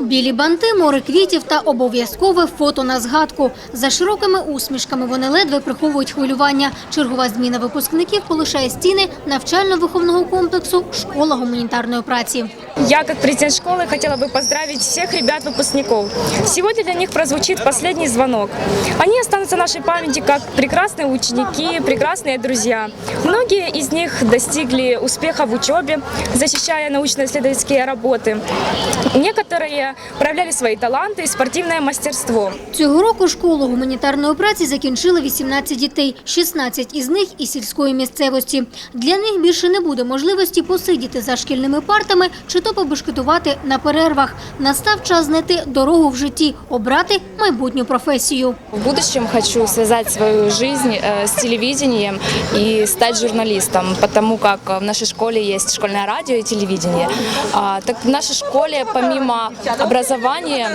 Білі банти, море квітів та обов'язкове фото на згадку. За широкими усмішками вони ледве приховують хвилювання. Чергова зміна випускників полишає стіни навчально-виховного комплексу «Школа гуманітарної праці». Я, как президент школы, хотела бы поздравить всех ребят-выпускников. Сегодня для них прозвучит последний звонок. Они останутся в нашей памяти как прекрасные ученики, прекрасные друзья. Многие из них достигли успеха в учебе, защищая научно-исследовательские работы. Некоторые проявляли свои таланты и спортивное мастерство. Цього року школу гуманітарної праці закінчили 18 дітей, 16 із них із сільської місцевості. Для них більше не буде можливості посидіти за шкільними партами чи то побешкетувати на перервах. Настав час знайти дорогу в житті, обрати майбутню професію. В будущем хочу связать свою жизнь э, с телевидением и стать журналистом, потому как в нашей школе есть школьное радио и телевидение. А, Так в нашей школе помимо образования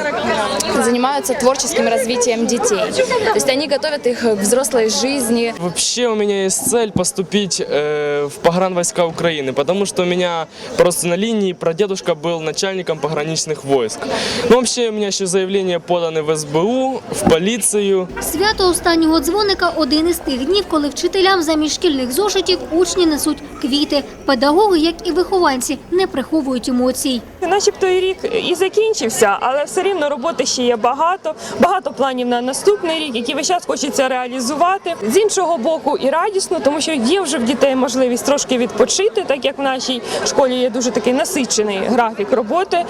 занимаются творческим развитием детей. То есть они готовят их к взрослой жизни, Вообще у меня есть цель поступить э, в погранвойска Украины, потому что у меня просто на линии прадедушка был начальником пограничных войск. Ну, вообще у меня еще заявление поданы в СБУ, в полицию. Свято останнього дзвоника – один із тих днів, коли вчителям замість шкільних зошитів учні несуть квіти. Педагоги, як і вихованці, не приховують емоцій. Начебто і рік і закінчився, але все рівно роботи ще є багато. Багато планів на наступний рік, які весь час хочеться реалізувати. З іншого боку, і радісно, тому що є вже в дітей можливість трошки відпочити, так як в нашій школі є дуже такий насичений графік роботи.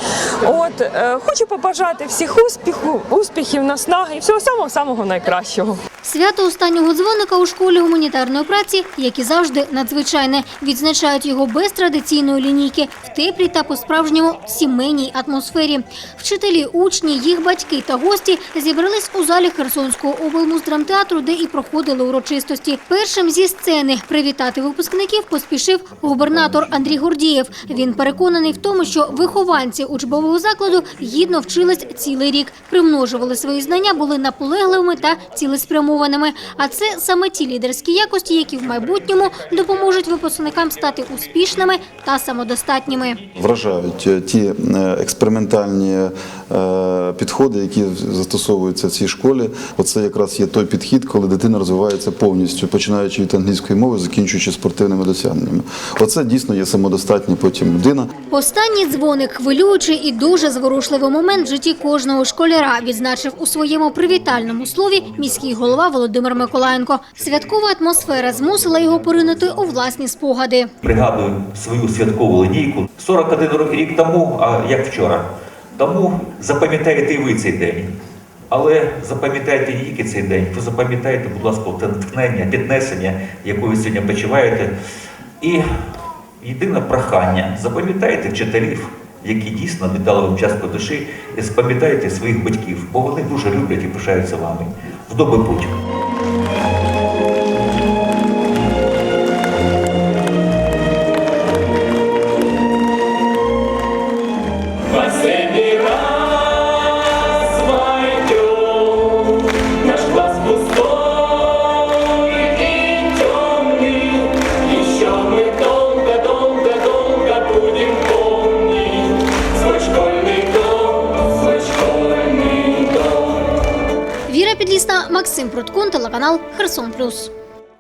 От е, хочу побажати всіх успіху, успіхів, наснаги і всього самого самого найкращого. Свято останнього дзвоника у школі гуманітарної праці, як і завжди, надзвичайне. Відзначають його без традиційної лінійки, в теплій та по-справжньому сімейній атмосфері. Вчителі, учні, їх батьки та гості зібрались у залі Херсонського облмуздрамтеатру, де і проходили урочистості. Першим зі сцени привітати випускників поспішив губернатор Андрій Гордієв. Він переконаний в тому, що вихованці учбового закладу гідно вчились цілий рік, примножували свої знання, були наполегливими та цілеспрямованими. А це саме ті лідерські якості, які в майбутньому допоможуть випускникам стати успішними та самодостатніми. Вражають е, ті е, експериментальні підходи, які застосовуються в цій школі. Оце якраз є той підхід, коли дитина розвивається повністю, починаючи від англійської мови, закінчуючи спортивними досягненнями. Оце дійсно є самодостатня потім людина. Останній дзвоник, хвилюючий і дуже зворушливий момент в житті кожного школяра, відзначив у своєму привітальному слові міський голова Володимир Миколаєнко. Святкова атмосфера змусила його поринути у власні спогади. пригадую свою святкову линійку 41 рік тому, а як вчора. Тому запам'ятаєте і ви цей день. Але запам'ятайте не тільки цей день, ви запам'ятайте, будь ласка, те натхнення, піднесення, яке ви сьогодні почуваєте. І єдине прохання, запам'ятайте вчителів, які дійсно віддали вам частку душі, і запам'ятайте своїх батьків, бо вони дуже люблять і пишаються вами. В добрий путь! Підлісна, Максим Пруткун, телеканал Херсон Плюс.